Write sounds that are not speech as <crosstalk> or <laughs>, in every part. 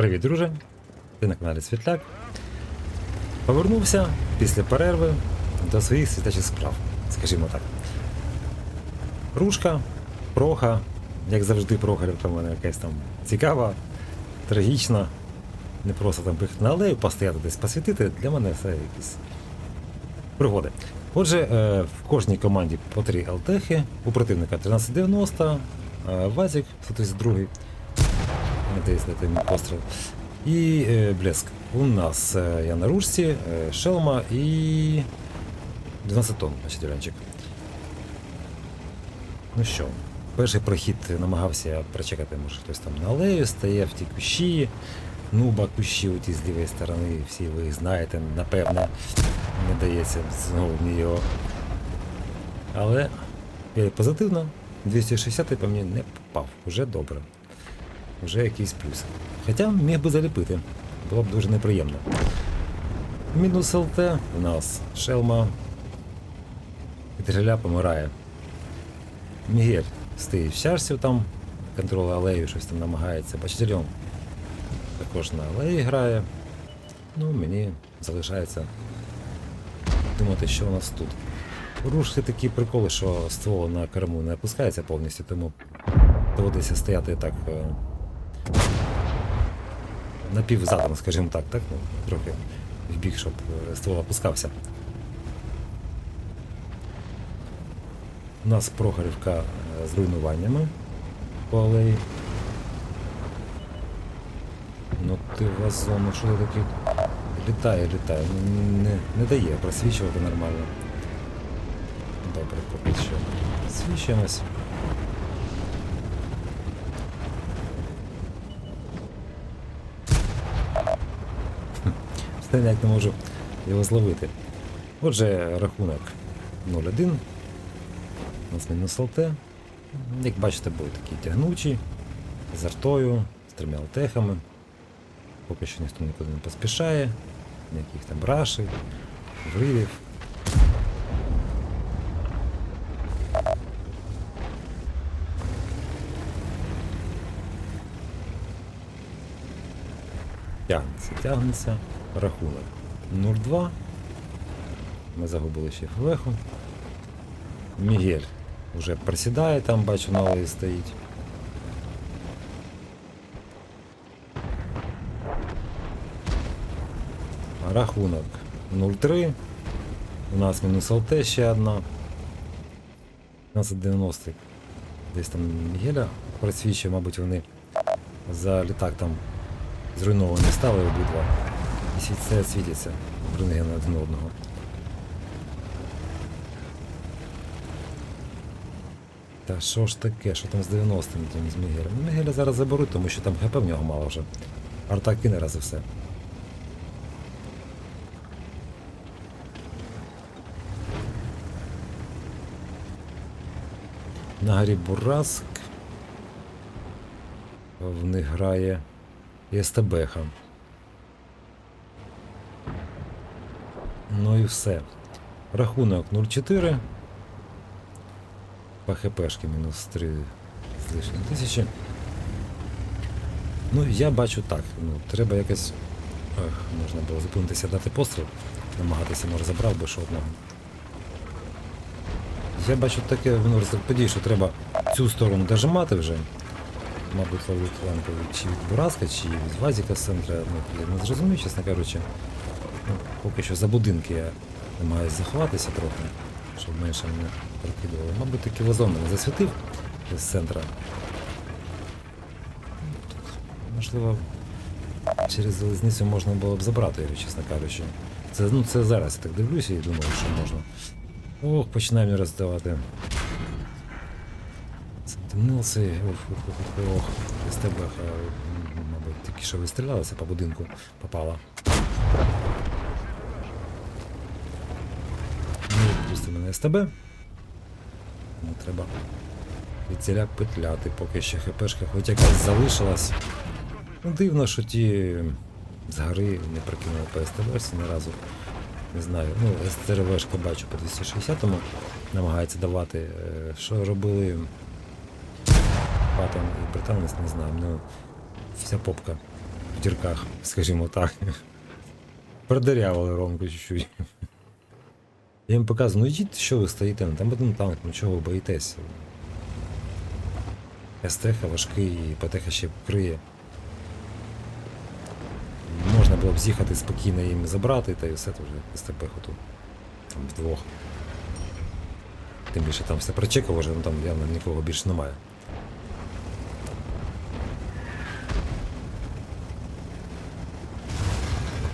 Привіт, друже! Ти на каналі Світляк. Повернувся після перерви до своїх світлячих справ, скажімо так. Рушка, проха, як завжди, прохарівка в мене якась там цікава, трагічна. Не просто там поїхати на алею, постояти десь посвітити, для мене це якісь пригоди. Отже, е, в кожній команді по три ЛТХи, у противника 1390, е, Вазік 132, надеюсь, на постріл. І е, блеск. У нас е, я на ружці, е, шелма і 12 тонн на четверенчик. Ну що, перший прохід намагався прочекати, може хтось там на алею стає в ті кущі. Нуба кущі у ті з лівої сторони, всі ви їх знаєте, напевне, не дається знову мені його. Але я позитивно, 260 по мені не попав, вже добре. Вже якийсь плюс. Хоча міг би заліпити, було б дуже неприємно. Мінус ЛТ у нас шелма. Підгриля помирає. Мігель стоїть в чарсі там, контролює алею, щось там намагається. Бачителем також на алеї грає. Ну, мені залишається думати, що у нас тут. Рушки такі приколи, що ствол на корму не опускається повністю, тому доводиться стояти так е, напівзадом, скажімо так, так? Ну, трохи в бік, щоб е, ствол опускався. У нас Прохорівка е, з руйнуваннями по алеї. Ну ти вазону, що ти такий? Літає, літає. Ну, Не, не дає просвічувати нормально. Добре, поки що. Свічимось. Все ніяк не можу його зловити. Отже, рахунок 0-1. У нас мінус ЛТ. Як бачите, були такі тягнучі, з артою, з трьома алтехами. Поки що ніхто нікуди не поспішає, ніяких там рашів, вривів. Тягнеться, тягнеться. Рахунок 0-2. Ми загубили ще флеху. Мігель вже присідає там, бачу, на алеї стоїть. Рахунок 0-3. У нас мінус ЛТ ще одна. 1590. Десь там Мігеля просвічує, мабуть, вони за літак там зруйновані стали обидва. І світяться на один одного. Та що ж таке, що там з 90-м тим з Мігелем? Ну, Мігеля зараз заберуть, тому що там ХП в нього мало вже. Арта кине раз і все. На горі Бураск. В них грає СТБХа. Ну і все. Рахунок 0,4. По ХПшки мінус 3 з лишнім тисячі. Ну, я бачу так. Ну, треба якось. Ах, можна було зупинитися дати постріл. Намагатися, може, забрав би ще одного. Я бачу таке воно подій, що треба цю сторону дожимати вже. Мабуть, ловить лампу чи від Бураска, чи від Вазіка з центра. Ну, я не зрозумів, чесно кажучи. Поки що за будинки я намагаюся заховатися трохи, щоб менше мене прокидували. Мабуть, таки вазон мене засвітив з центра. Тут, можливо, через залізницю можна було б забрати його, чесно кажучи. Це, ну, це зараз я так дивлюся і думаю, що можна. Ох, починає мені роздавати. Сентинелси, ох, ох, ох, ох, ох. СТБ, мабуть, тільки що вистрілялася по будинку, попала. Відпусти мене СТБ. Ну, треба від ціля петляти, поки ще ХПшка хоч якась залишилась. Ну, дивно, що ті згори не прикинули по СТБ ні разу. Не знаю. Ну, СТРВшка бачу по 260-му намагається давати. Е, Що робили Патон і британець, не знаю. Ну, вся попка в дірках, скажімо так. Продырявили Ромку чуть-чуть. Я їм показую, ну йдіть, що ви стоїте, там один танк, ну чого ви боїтесь? СТХ важкий, і ПТХ ще криє. Можна було б з'їхати спокійно їм забрати, та і все то вже СТП тут. Там вдвох. Тим більше там все прочекав вже, ну там явно нікого більше немає.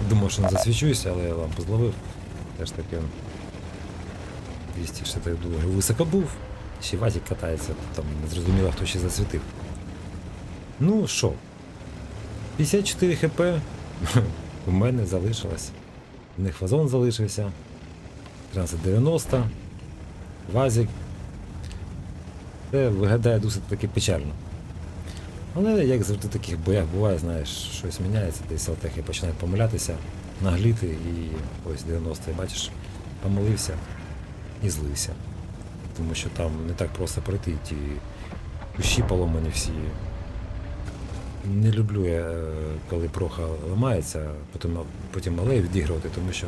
Думав, що не засвічуюся, але я лампу зловив. Теж таки 262 високо був. Ще Вазик катається, там не зрозуміло, хто ще засвітив. Ну що, 54 хп <laughs> у мене залишилось. У них фазон залишився. 1390. Вазик. Це виглядає досить таки печально. Але як завжди в таких боях буває, знаєш, щось міняється, десь алтехи починають помилятися, нагліти і ось 90-й, бачиш, помилився і злився. Тому що там не так просто пройти ті кущі поломані всі. Не люблю я, е, коли проха ламається, потім, потім мале відігрувати, тому що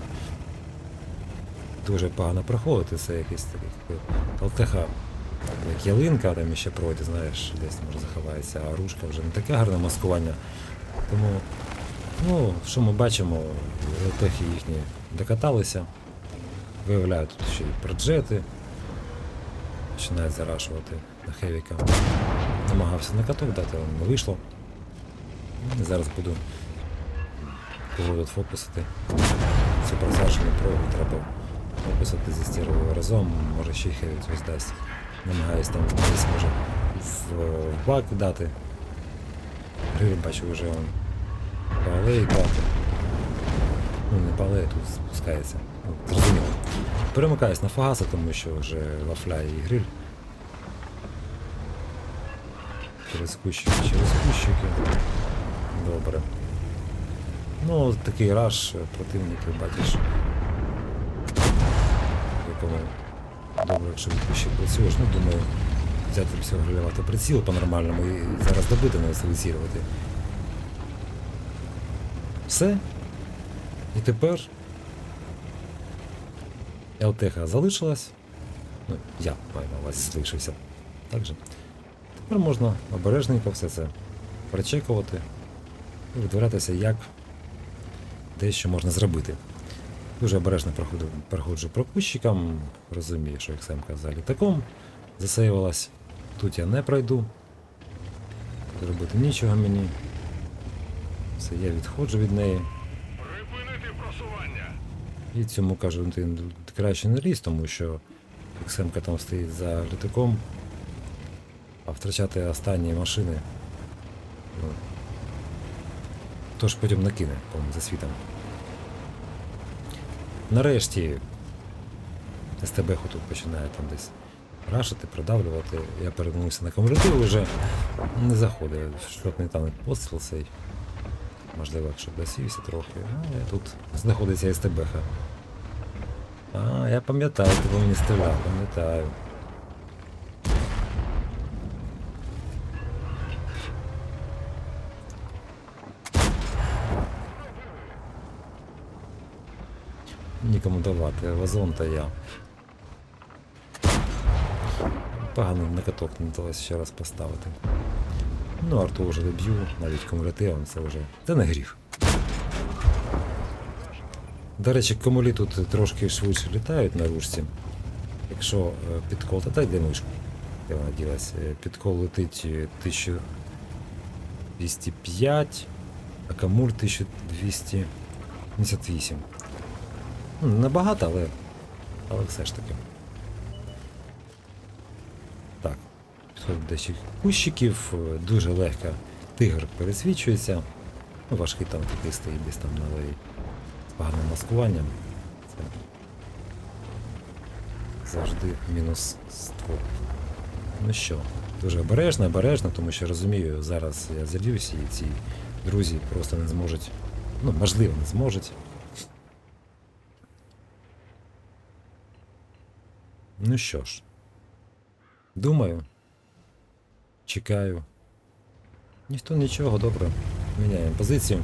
дуже погано проходити, це якийсь такий алтеха, як ялинка, там ще пройде, знаєш, десь може заховається, а ружка вже не таке гарне маскування. Тому, ну, що ми бачимо, алтехи їхні докаталися, виявляють тут ще й проджети, починають зарашувати на хевіка. Намагався на каток дати, але не вийшло. І зараз буду фокусити. Цю просаджену прогу треба фокусити зі стіровою разом, може ще й хевіт ось дасть. Намагаюсь там десь може в, в бак дати. Гриль бачу вже он по алеї дати. Ну не по тут спускається. Зрозуміло. Перемикаюсь на фагаса, тому що вже вафляє і гриль. Через кущики, через кущики. Добре. Ну, такий раш противників, бачиш. Якому добре, якщо кущик працюєш, ну думаю, взяти всього грилювати приціл по-нормальному і зараз добити не селецірувати. Все. І тепер ЛТХ залишилась. Ну, я маю на увазі залишився. Так же. Тепер можна обережненько все це прочекувати і видивлятися, як дещо можна зробити. Дуже обережно проходжу, прокущикам, розумію, що XM за літаком засейвалась. Тут я не пройду. Тут робити нічого мені. Все, я відходжу від неї. І цьому кажу, ти краще не лізь, тому що XM там стоїть за літаком, а втрачати останні машини. Ну, тож потім накине, по-моєму, за світом. Нарешті СТБ тут починає там десь рашити, продавлювати. Я перевернувся на кумулятив вже не заходить. Шльотний танк постріл цей. Можливо, якщо досівся трохи. Але тут знаходиться СТБ. А, я пам'ятаю, ти по мені стріляв, пам'ятаю. Нікому давати, вазон та я. Погано на каток не вдалося ще раз поставити. Ну, арту вже доб'ю, навіть кумулятивом це вже. Це не гріх. До речі, комулі тут трошки швидше літають на ручці. Якщо е, підкол, та дай мишку, де вона ділась, Е, підкол летить е, 1205, а камуль 1278. Ну, не набагато, але, але все ж таки. Так, підходить до кущиків, е, дуже легко тигр пересвічується. Ну, важкий там такий стоїть десь там на алеї з поганим маскуванням. Це завжди мінус ствол. Ну що, дуже обережно, обережно, тому що розумію, зараз я залюсь і ці друзі просто не зможуть. Ну, можливо, не зможуть. Ну що ж, думаю, чекаю. Ніхто нічого, добре. Міняємо позицію.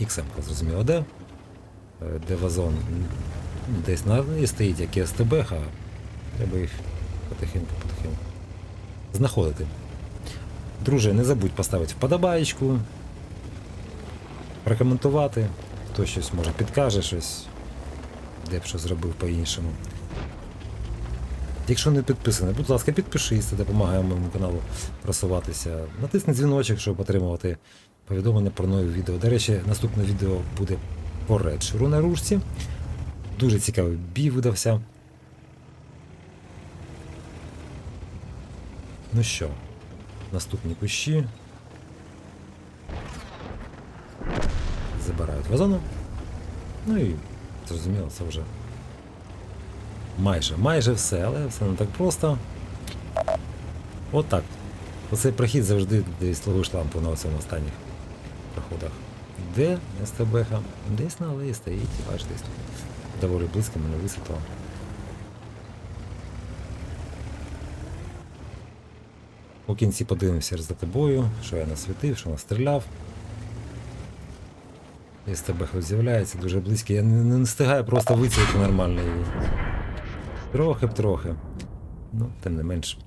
XM, зрозуміло, де. Е, Де вазон десь на і стоїть, як СТБ, а треба їх потихеньку, потихеньку знаходити. Друже, не забудь поставити вподобаєчку, прокоментувати, хто щось може підкаже щось, де б що зробив по-іншому. Якщо не підписаний, будь ласка, підпишись, це допомагає моєму каналу просуватися. Натисни дзвіночок, щоб отримувати повідомлення про нові відео. До речі, наступне відео буде по редшеру на ружці. Дуже цікавий бій видався. Ну що, наступні кущі. Забирають вазону. Ну і зрозуміло, це вже майже, майже все, але все не так просто. От. Оцей прохід завжди десь ловиш лампу на цьому останніх проходах. Де СТБХ? Десь на алеї стоїть, і бачиш, десь тут. Доволі близько мене висвітло. У кінці подивимося результати бою, що я насвітив, що настріляв. СТБХ з'являється дуже близько. Я не, не встигаю просто вицілити нормально її. Трохи б трохи. Ну, тим не менш.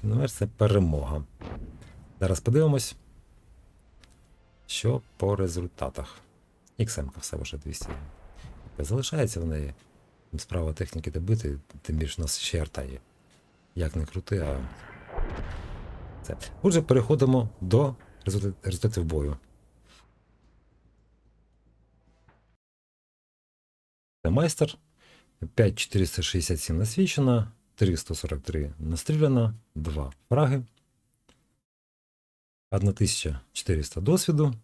Тим не менш, це перемога. Зараз подивимось, що по результатах. XM все вже 200. Залишається в неї. Справа техніки добити, тим більше нас ще арта є. Як не крути, а. Це. Отже, переходимо до результатів бою. Це майстер. 5467 насвічено, 343 настріляно, 2 фраги, 1400 досвіду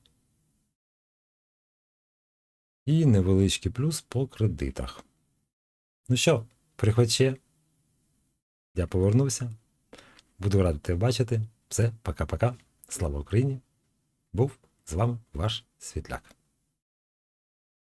і невеличкий плюс по кредитах. Ну що, приходь ще. Я повернувся. Буду радий тебе бачити. Все, пока-пока. Слава Україні! Був з вами ваш Світляк.